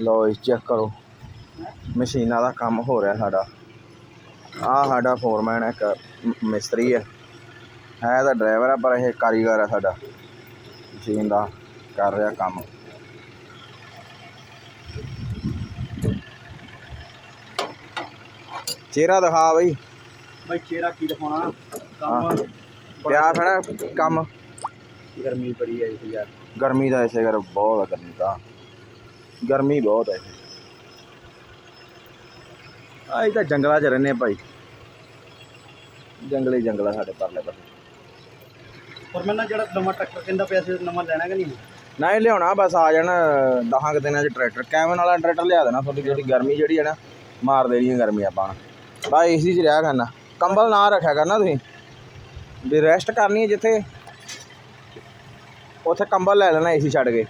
ਲਓ ਜੀ ਚੈੱਕ ਕਰੋ। ਮਸ਼ੀਨਾਂ ਦਾ ਕੰਮ ਹੋ ਰਿਹਾ ਸਾਡਾ। ਆ ਸਾਡਾ ਫੋਰਮੈਨ ਹੈ ਇੱਕ ਮਿਸਤਰੀ ਹੈ ਹੈ ਤਾਂ ਡਰਾਈਵਰ ਹੈ ਪਰ ਇਹ ਕਾਰੀਗਰ ਹੈ ਸਾਡਾ। ਮਸ਼ੀਨ ਦਾ ਕਰ ਰਿਹਾ ਕੰਮ। ਚਿਹਰਾ ਦਿਖਾ ਬਈ। ਬਾਈ ਚਿਹਰਾ ਕੀ ਦਿਖਾਉਣਾ। ਕੰਮ ਪਿਆ ਖੜਾ ਕੰਮ। ਗਰਮੀ ਬੜੀ ਹੈ ਯਾਰ। ਗਰਮੀ ਦਾ ਇਸੇ ਕਰ ਬਹੁਤ ਆ ਗਰਮੀ ਦਾ ਗਰਮੀ ਬਹੁਤ ਹੈ ਇੱਥੇ ਆ ਇਹ ਤਾਂ ਜੰਗਲਾਂ 'ਚ ਰਹਿੰਦੇ ਭਾਈ। ਜੰਗਲੀ ਜੰਗਲਾ ਸਾਡੇ ਪਰਲੇ ਪਾਸੇ। ਪਰ ਮੈਂ ਨਾ ਜਿਹੜਾ ਨਵਾਂ ਟਰੈਕਟਰ ਕਹਿੰਦਾ ਪਿਆ ਸੀ ਨਵਾਂ ਲੈਣਾ ਕਿ ਨਹੀਂ? ਨਾ ਇਹ ਲਿਆਉਣਾ ਬਸ ਆ ਜਾਣ ਦਸਾਂ ਕੁ ਦਿਨਾਂ 'ਚ ਟਰੈਕਟਰ। ਕੈਵਨ ਵਾਲਾ ਟਰੈਕਟਰ ਲਿਆ ਦੇਣਾ ਤੁਹਾਡੀ ਜਿਹੜੀ ਗਰਮੀ ਜਿਹੜੀ ਹੈ ਨਾ ਮਾਰ ਦੇਣੀ ਹੈ ਗਰਮੀ ਆਪਾਂ ਬਾ ਏਸੀ 'ਚ ਰਿਹਾ ਕਰਨਾ। ਕੰਬਲ ਨਾ ਰੱਖਿਆ ਕਰਨਾ ਤੁਸੀਂ। ਵੀ ਰੈਸਟ ਕਰਨੀ ਹੈ ਜਿੱਥੇ। ਉੱਥੇ ਕੰਬਲ ਲੈ ਲੈਣਾ ਏਸੀ ਛੱਡ ਕੇ।